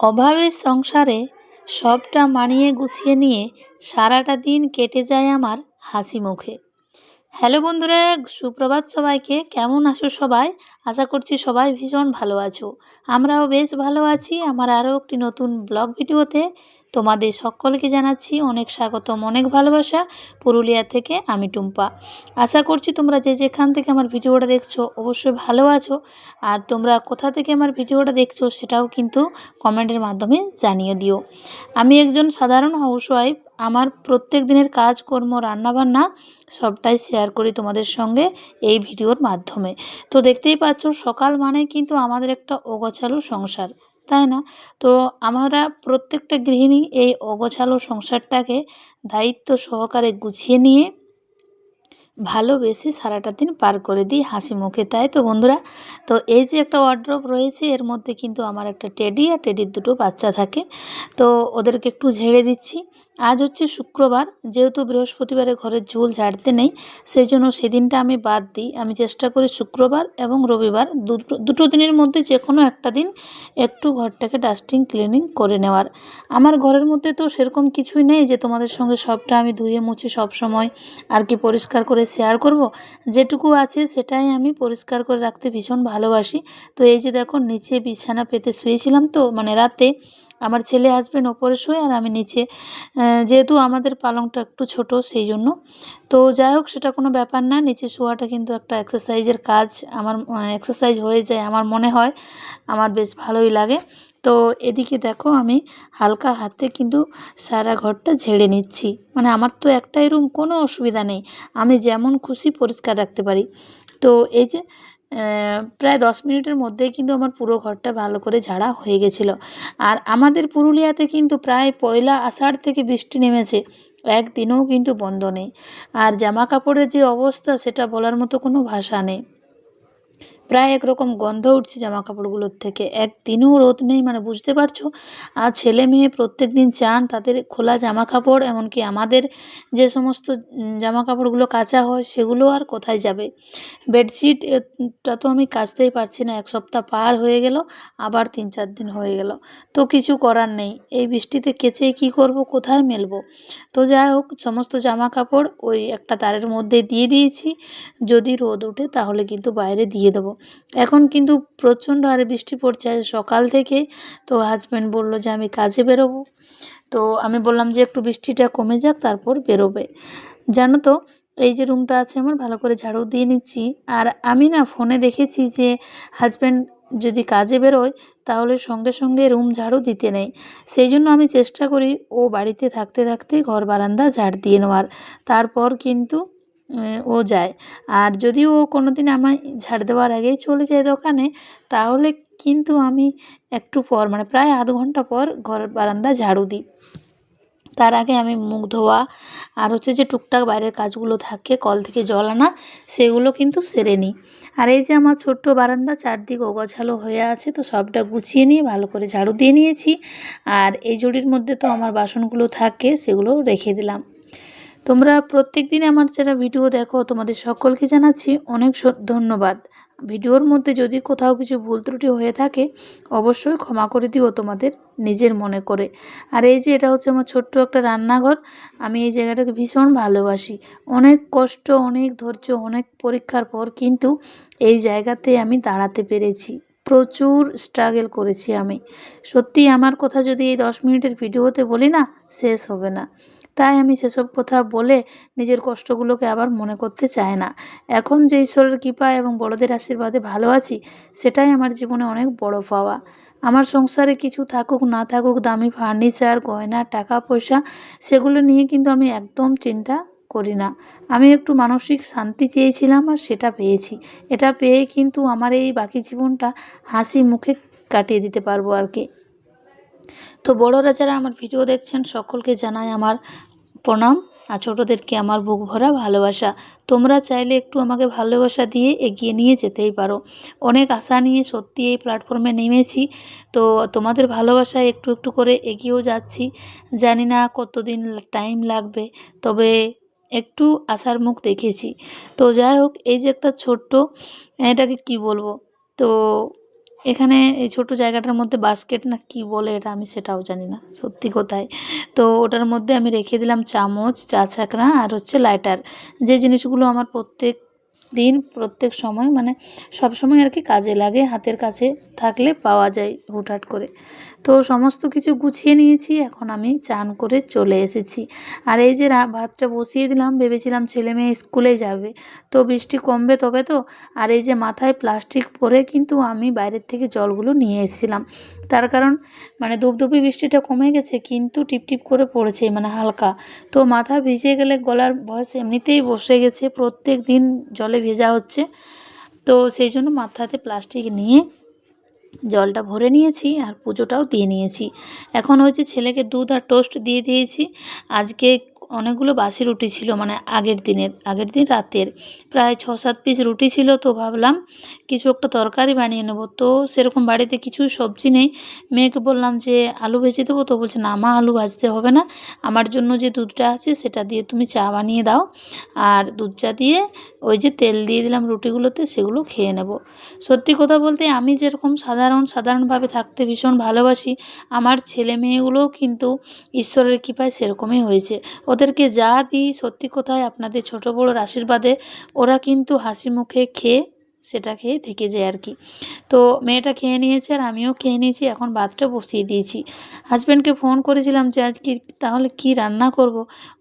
অভাবের সংসারে সবটা মানিয়ে গুছিয়ে নিয়ে সারাটা দিন কেটে যায় আমার হাসি মুখে। হ্যালো বন্ধুরা, সুপ্রভাত সবাইকে। কেমন আছো সবাই? আশা করছি সবাই ভীষণ ভালো আছো। আমরাও বেশ ভালো আছি। আমার আরও একটি নতুন ব্লগ ভিডিওতে তোমাদের সকলকে জানাচ্ছি অনেক স্বাগতম, অনেক ভালোবাসা পুরুলিয়া থেকে আমি টুম্পা। আশা করছি তোমরা যে যেখান থেকে আমার ভিডিওটা দেখছ অবশ্যই ভালো আছো, আর তোমরা কোথা থেকে আমার ভিডিওটা দেখছ সেটাও কিন্তু কমেন্টের মাধ্যমে জানিয়ে দিও। আমি একজন সাধারণ হাউসওয়াইফ আমার প্রত্যেক দিনের কাজকর্ম, রান্নাবান্না সবটাই শেয়ার করি তোমাদের সঙ্গে এই ভিডিওর মাধ্যমে। তো দেখতেই পাচ্ছ সকাল মানেই কিন্তু আমাদের একটা অগোছালো সংসার। তাই না? তো আমরা প্রত্যেকটা গৃহিণী এই অগোছালো সংসারটাকে দায়িত্ব সহকারে গুছিয়ে নিয়ে ভালোবেসে সারাটা দিন পার করে দিই হাসি মুখে, তাই তো বন্ধুরা? তো এই যে একটা ওয়ার্ড্রপ রয়েছে, এর মধ্যে কিন্তু আমার একটা টেডি আর টেডির দুটো বাচ্চা থাকে। তো ওদেরকে একটু ঝেড়ে দিচ্ছি। আজ হচ্ছে শুক্রবার, যেহেতু বৃহস্পতিবারে ঘরের ঝুল ঝাড়তে নেই সেই জন্য সেদিনটা আমি বাদ দিই। আমি চেষ্টা করি শুক্রবার এবং রবিবার দুটো দুটো দিনের মধ্যে যে কোনো একটা দিন একটু ঘরটাকে ডাস্টিং ক্লিনিং করে নেওয়ার। আমার ঘরের মধ্যে তো সেরকম কিছুই নেই যে তোমাদের সঙ্গে সবটা আমি ধুয়ে মুছে সব সময় আর কি পরিষ্কার করে শেয়ার করব। যেটুকু আছে সেটাই আমি পরিষ্কার করে রাখতে ভীষণ ভালোবাসি। তো এই যে দেখো, নিচে বিছানা পেতে শুয়েছিলাম তো মানে রাতে আমার ছেলে হাজবেন্ড ওপরে শুয়ে আর আমি নিচে যেহেতু আমাদের পালংটা একটু ছোট সেই জন্য। তো যাই হোক, সেটা কোনো ব্যাপার না, নিচে শোয়াটা কিন্তু একটা এক্সারসাইজের কাজ। আমার এক্সারসাইজ হয়ে যায় আমার মনে হয়, আমার বেশ ভালোই লাগে। তো এদিকে দেখো আমি হালকা হাতে কিন্তু সারা ঘরটা ঝেড়ে নিচ্ছি। মানে আমার তো একটাই রুম কোনো অসুবিধা নেই। আমি যেমন খুশি পরিষ্কার রাখতে পারি। তো এই যে প্রায় দশ মিনিটের মধ্যেই কিন্তু আমার পুরো ঘরটা ভালো করে ঝাড়া হয়ে গেছিল। আর আমাদের পুরুলিয়াতে কিন্তু প্রায় পয়লা আষাঢ় থেকে বৃষ্টি নেমেছে, একদিনও কিন্তু বন্ধ নেই। আর জামা কাপড়ের যে অবস্থা, সেটা বলার মতো কোনো ভাষা নেই। প্রায় একরকম গন্ধ উঠছে জামা কাপড়গুলোর থেকে একদিনও রোদ নেই মানে বুঝতে পারছ? আর ছেলে মেয়ে প্রত্যেক দিন চান তাদের খোলা জামা কাপড় এমনকি আমাদের যে সমস্ত জামা কাপড়গুলো কাচা হয়, সেগুলো আর কোথায় যাবে? বেডশিটটা তো আমি কাচতেই পারছি না, এক সপ্তাহ পার হয়ে গেল, আবার তিন চার দিন হয়ে গেল। তো কিছু করার নেই। এই বৃষ্টিতে কেচে কি করব, কোথায় মেলবো? তো যাই হোক, সমস্ত জামা কাপড় ওই একটা তারের মধ্যে দিয়ে দিয়েছি। যদি রোদ ওঠে তাহলে কিন্তু বাইরে দিয়ে দেবো। এখন কিন্তু প্রচণ্ড হারে বৃষ্টি পড়ছে, আজ সকাল থেকে তো হাজব্যান্ড বলল যে আমি কাজে বেরোবো। তো আমি বললাম যে একটু বৃষ্টিটা কমে যাক, তারপর বেরোবে। জানো তো, এই যে রুমটা আছে আমার, ভালো করে ঝাড়ু দিয়ে নিচ্ছি। আর আমি না ফোনে দেখেছি যে হাজব্যান্ড যদি কাজে বেরোয়, তাহলে সঙ্গে সঙ্গে রুম ঝাড়ু দিতে নেই। সেই জন্য আমি চেষ্টা করি ও বাড়িতে থাকতে থাকতে ঘর বারান্দা ঝাড় দিয়ে নেওয়ার। তারপর কিন্তু ও যায়। আর যদি ও কোনো দিন আমায় ঝাড় দেওয়ার আগেই চলে যায় দোকানে, তাহলে কিন্তু আমি একটু পর মানে প্রায় আধ ঘণ্টা পর ঘর বারান্দা ঝাড়ু দিই। তার আগে আমি মুখ ধোয়া, আর হচ্ছে যে টুকটাক বাইরের কাজগুলো থাকে, কল থেকে জল আনা, সেগুলো কিন্তু সেরে নিই। আর এই যে আমার ছোট্ট বারান্দা চারদিক ওগোছালো হয়ে আছে, তো সবটা গুছিয়ে নিয়ে ভালো করে ঝাড়ু দিয়ে নিয়েছি। আর এই জুড়ির মধ্যে তো আমার বাসনগুলো থাকে সেগুলো রেখে দিলাম। তোমরা প্রত্যেক দিন আমার যারা ভিডিও দেখো, তোমাদের সকলকে জানাচ্ছি অনেক ধন্যবাদ। ভিডিওর মধ্যে যদি কোথাও কিছু ভুল ত্রুটি হয়ে থাকে, অবশ্যই ক্ষমা করে দিও তোমাদের নিজের মনে করে। আর এই যে এটা হচ্ছে আমার ছোট্ট একটা রান্নাঘর, আমি এই জায়গাটাকে ভীষণ ভালোবাসি। অনেক কষ্ট, অনেক ধৈর্য, অনেক পরীক্ষার পর কিন্তু এই জায়গাতে আমি দাঁড়াতে পেরেছি। প্রচুর স্ট্রাগল করেছি আমি। সত্যি আমার কথা যদি এই দশ মিনিটের ভিডিওতে বলি না, শেষ হবে না। তাই আমি সেসব কথা বলে নিজের কষ্টগুলোকে আবার মনে করতে চাই না। এখন যে ঈশ্বরের কৃপা এবং বড়দের আশীর্বাদে ভালো আছি, সেটাই আমার জীবনে অনেক বড় পাওয়া। আমার সংসারে কিছু থাকুক, না থাকুক, দামি ফার্নিচার গয়না, টাকা, পয়সা, সেগুলো নিয়ে কিন্তু আমি একদম চিন্তা করি না। আমি একটু মানসিক শান্তি চেয়েছিলাম আর সেটা পেয়েছি। এটা পেয়ে কিন্তু আমার এই বাকি জীবনটা হাসি মুখে কাটিয়ে দিতে পারব আর কি। তো বড়রা যারা আমার ভিডিও দেখছেন, সকলকে জানাই আমার প্রণাম। আর ছোটোদেরকে আমার বুক ভরা ভালোবাসা। তোমরা চাইলে একটু আমাকে ভালোবাসা দিয়ে এগিয়ে নিয়ে যেতেই পারো। অনেক আশা নিয়ে সত্যি এই প্ল্যাটফর্মে নেমেছি। তো তোমাদের ভালোবাসায় একটু একটু করে এগিয়েও যাচ্ছি। জানি না কতদিন টাইম লাগবে, তবে একটু আশার মুখ দেখেছি। তো যাই হোক, এই যে একটা ছোট্ট, এটাকে কি বলব? তো এখানে এই ছোট জায়গাটার মধ্যে বাস্কেট না কি বলে এটা আমি সেটাও জানি না, সত্যি কোথায় তো ওটার মধ্যে আমি রেখে দিলাম চামচ, চা ছাঁকড়া আর হচ্ছে লাইটার যে জিনিসগুলো আমার প্রত্যেক দিন, প্রত্যেক সময় মানে সব সময় আর কি কাজে লাগে, হাতের কাছে থাকলে পাওয়া যায় হুটহাট করে। তো সমস্ত কিছু গুছিয়ে নিয়েছি, এখন আমি চান করে চলে এসেছি। আর এই যে ভাতটা বসিয়ে দিলাম, ভেবেছিলাম ছেলে মেয়ে স্কুলে যাবে, তো বৃষ্টি কমবে তবে তো। আর এই যে মাথায় প্লাস্টিক পরে কিন্তু আমি বাইরের থেকে জলগুলো নিয়ে এসেছিলাম। তার কারণ মানে ধূপধুপি বৃষ্টিটা কমে গেছে, কিন্তু টিপটিপ করে পড়েছে মানে হালকা। তো মাথা ভিজে গেলে গলার ভয়েস এমনিতেই বসে গেছে, প্রত্যেক দিন জলে ভেজা হচ্ছে। তো সেই জন্য মাথাতে প্লাস্টিক নিয়ে জলটা ভরে নিয়েছি আর পুজোটাও দিয়ে নিয়েছি। এখন হয়েছে ছেলেকে দুধ আর টোস্ট দিয়ে দিয়েছি। আজকে অনেকগুলো বাসি রুটি ছিল মানে আগের দিনের, আগের দিন রাতের। প্রায় ছ সাত পিস রুটি ছিল, তো ভাবলাম কিছু একটা তরকারি বানিয়ে নেব। তো সেরকম বাড়িতে কিছু সবজি নেই। মেয়েকে বললাম যে, আলু ভেজে দেবো? তো বলছে, না মা, আলু ভাজতে হবে না। আমার জন্য যে দুধটা আছে, সেটা দিয়ে তুমি চা বানিয়ে দাও। আর দুধ চা দিয়ে ওই যে তেল দিয়ে দিলাম রুটিগুলোতে, সেগুলো খেয়ে নেব। সত্যি কথা বলতে, আমি যেরকম সাধারণ, সাধারণভাবে থাকতে ভীষণ ভালোবাসি, আমার ছেলে মেয়েগুলোও কিন্তু ঈশ্বরের কৃপায় সেরকমই হয়েছে। ওদেরকে যা দিই সত্যি কোথায় আপনাদের ছোট বড়োর আশীর্বাদে, ওরা কিন্তু হাসি মুখে খেয়ে সেটা খেয়ে থেকে যায় আর কি। তো মেয়েটা খেয়ে নিয়েছে আর আমিও খেয়ে নিয়েছি, এখন ভাতটা বসিয়ে দিয়েছি। হাজব্যান্ডকে ফোন করেছিলাম যে, আজকে তাহলে কি রান্না করব?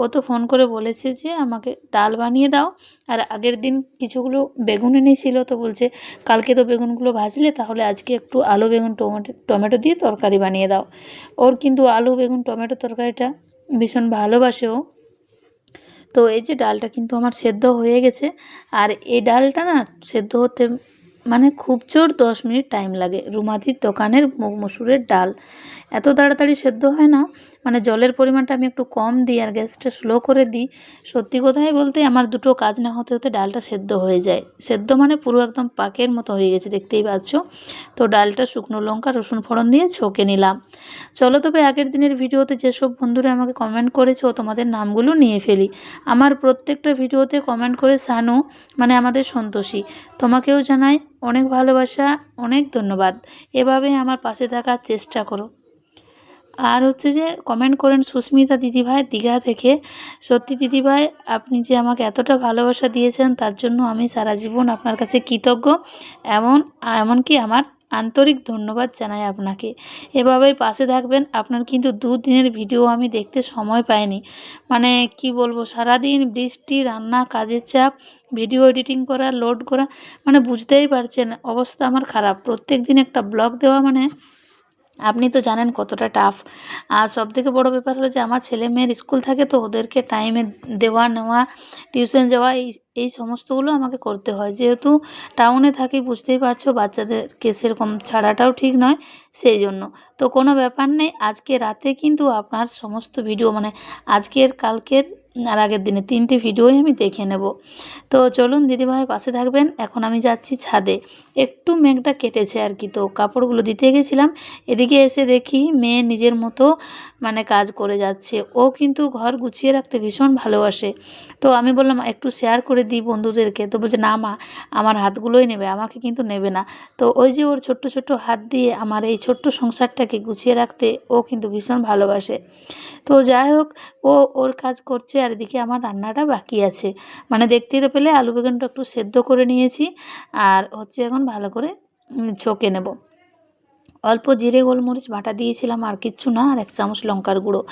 ও তো ফোন করে বলেছে যে, আমাকে ডাল বানিয়ে দাও। আর আগের দিন কিছুগুলো বেগুন এনেছিল, তো বলছে, কালকে তো বেগুনগুলো ভাজলে, তাহলে আজকে একটু আলু, বেগুন, টমেটো টমেটো দিয়ে তরকারি বানিয়ে দাও। ওর কিন্তু আলু, বেগুন, টমেটো তরকারিটা ভীষণ ভালোবাসেও তো এই যে ডালটা কিন্তু আমার সেদ্ধ হয়ে গেছে। আর এই ডালটা না সেদ্ধ হতে মানে খুব জোর দশ মিনিট টাইম লাগে। রুমাদির দোকানের মুগ মসুরের ডাল। এত তাড়াতাড়ি সেদ্ধ হয় না। মানে জলের পরিমাণটা আমি একটু কম দিই আর গ্যাসটা স্লো করে দিই। সত্যি কথাই বলতে আমার দুটো কাজ না হতে হতে ডালটা সেদ্ধ হয়ে যায়। সেদ্ধ মানে পুরো একদম পাকের মতো হয়ে গেছে, দেখতেই পাচ্ছ। তো ডালটা শুকনো লঙ্কা, রসুন ফোড়ন দিয়ে ছকে নিলাম। চলো তবে আগের দিনের ভিডিওতে যেসব বন্ধুরা আমাকে কমেন্ট করেছ, তোমাদের নামগুলো নিয়ে ফেলি। আমার প্রত্যেকটা ভিডিওতে কমেন্ট করে সানু মানে আমাদের সন্তোষী। তোমাকেও জানাই অনেক ভালোবাসা, অনেক ধন্যবাদ। এভাবে আমার পাশে থাকার চেষ্টা করো। আর হচ্ছে যে কমেন্ট করেন সুস্মিতা দিদিভাই দীঘা থেকে। সত্যি দিদিভাই, আপনি যে আমাকে এতটা ভালোবাসা দিয়েছেন, তার জন্য আমি সারা জীবন আপনার কাছে কৃতজ্ঞ। এমন, এমনকি আমার আন্তরিক ধন্যবাদ জানাই আপনাকে। এভাবেই পাশে থাকবেন। আপনার কিন্তু দুদিনের ভিডিও আমি দেখতে সময় পাইনি। মানে কি বলব, সারাদিন বৃষ্টি, রান্না, কাজের চাপ, ভিডিও এডিটিং করা, লোড করা মানে বুঝতেই পারছেন, অবস্থা আমার খারাপ। প্রত্যেক দিন একটা ব্লগ দেওয়া মানে আপনি তো জানেন কতটা টাফ আর সব থেকে বড়ো ব্যাপার হলো যে, আমার ছেলে মেয়ের স্কুল থাকে তো, ওদেরকে টাইমে দেওয়া নেওয়া টিউশন যাওয়া, এই এই সমস্তগুলো আমাকে করতে হয়। যেহেতু টাউনে থাকি বুঝতেই পারছ, বাচ্চাদেরকে সেরকম ছাড়াটাও ঠিক নয়, সেই জন্য। তো কোনো ব্যাপার নেই, আজকে রাতে কিন্তু আপনার সমস্ত ভিডিও মানে আজকের, কালকের আর আগের দিনে তিনটে ভিডিওই আমি দেখে নেব। তো চলুন, দিদিভাই পাশে থাকবেন। এখন আমি যাচ্ছি ছাদে। একটু মেঘটা কেটেছে আর কি, তো কাপড়গুলো দিতে গেছিলাম। এদিকে এসে দেখি মেয়ে নিজের মতো মানে কাজ করে যাচ্ছে। ও কিন্তু ঘর গুছিয়ে রাখতে ভীষণ ভালোবাসে। তো আমি বললাম, একটু শেয়ার করে দিই বন্ধুদেরকে। তো বলছে, না মা, আমার হাতগুলোই নেবে, আমাকে কিন্তু নেবে না। তো ওই যে ওর ছোট্ট ছোট্ট হাত দিয়ে আমার এই ছোট্ট সংসারটাকে গুছিয়ে রাখতে ও কিন্তু ভীষণ ভালোবাসে। তো যাই হোক, ও ওর কাজ করছে আর এদিকে আমার রান্নাটা বাকি আছে। মানে দেখতেই তো পেলে আলু বেগুনটা একটু সেদ্ধ করে নিয়েছি, আর হচ্ছে এখন ভালো করে ছকে নেব। অল্প জিরে গোলমরিচ বাটা দিয়েছিলাম আর কিচ্ছু না, আর এক চামচ লঙ্কার গুঁড়ো।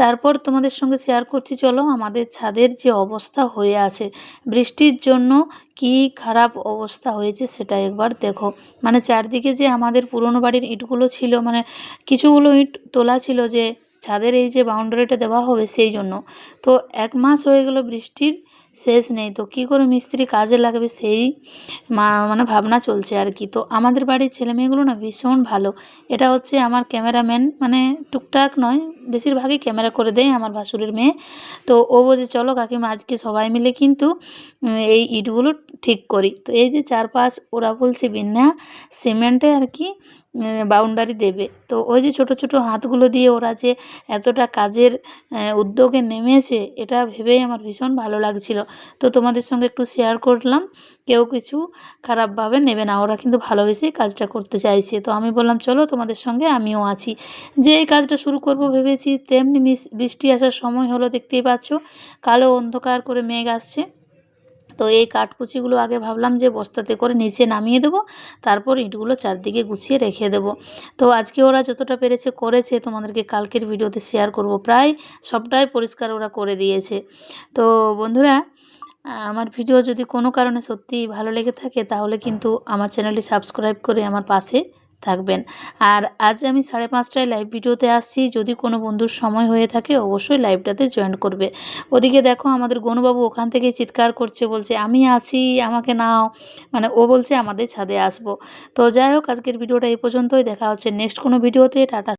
তারপর তোমাদের সঙ্গে শেয়ার করছি, চলো আমাদের ছাদের যে অবস্থা হয়ে আছে, বৃষ্টির জন্য কি খারাপ অবস্থা হয়েছে সেটা একবার দেখো। মানে চারদিকে যে আমাদের পুরনো বাড়ির ইটগুলো ছিল মানে কিছুগুলো ইট তোলা ছিল যে ছাদের এই যে বাউন্ডারিটা দেওয়া হবে সেই জন্য। তো এক মাস হয়ে গেল বৃষ্টির শেষ নেই তো। কী করে মিস্ত্রি কাজে লাগবে সেই মানে ভাবনা চলছে আর কি। তো আমাদের বাড়ির ছেলে মেয়েগুলো না ভীষণ ভালো। এটা হচ্ছে আমার ক্যামেরাম্যান মানে টুকটাক নয়, বেশিরভাগই ক্যামেরা করে দেয় আমার ভাসুরের মেয়ে। তো ও বলছে, চলো কাকিমা, আজকে সবাই মিলে কিন্তু এই ইটগুলো ঠিক করি। তো এই যে চারপাশ, ওরা বলছে বিনা সিমেন্টে আর কি বাউন্ডারি দেবে। তো ওই যে ছোট ছোট হাতগুলো দিয়ে ওরা যে এতটা কাজের উদ্যোগে নেমেছে, এটা ভেবেই আমার ভীষণ ভালো লাগছিল। তো তোমাদের সঙ্গে একটু শেয়ার করলাম, কেউ কিছু খারাপভাবে নেবে না, ওরা কিন্তু ভালোবেসেই কাজটা করতে চাইছে। তো আমি বললাম, চলো তোমাদের সঙ্গে আমিও আছি। যে এই কাজটা শুরু করব ভেবেছি, তেমনি বৃষ্টি আসার সময় হলো, দেখতেই পাচ্ছ, কালো অন্ধকার করে মেঘ আসছে। তো এই কাঠকুচিগুলো আগে ভাবলাম যে বস্তাতে করে নিচে নামিয়ে দেবো, তারপর ইঁটগুলো চারদিকে গুছিয়ে রেখে দেবো। তো আজকে ওরা যতটা পেরেছে করেছে, তোমাদেরকে কালকের ভিডিওতে শেয়ার করব। প্রায় সবটাই পরিষ্কার ওরা করে দিয়েছে। তো বন্ধুরা, আমার ভিডিও যদি কোনো কারণে সত্যিই ভালো লেগে থাকে, তাহলে কিন্তু আমার চ্যানেলটি সাবস্ক্রাইব করে আমার পাশে থাকবেন। আর আজ আমি সাড়ে পাঁচটায় লাইভ ভিডিওতে আসছি। যদি কোনো বন্ধুর সময় হয়ে থাকে, অবশ্যই লাইভটাতে জয়েন করবে। ওদিকে দেখো আমাদের গনুবাবু ওখান থেকে চিৎকার করছে, বলছে, আমি আছি, আমাকে নাও। মানে ও বলছে, আমাদের ছাদে আসব। তো যাই হোক, আজকের ভিডিওটা এই পর্যন্তই। দেখা হচ্ছে নেক্সট কোনো ভিডিওতে। টাটা।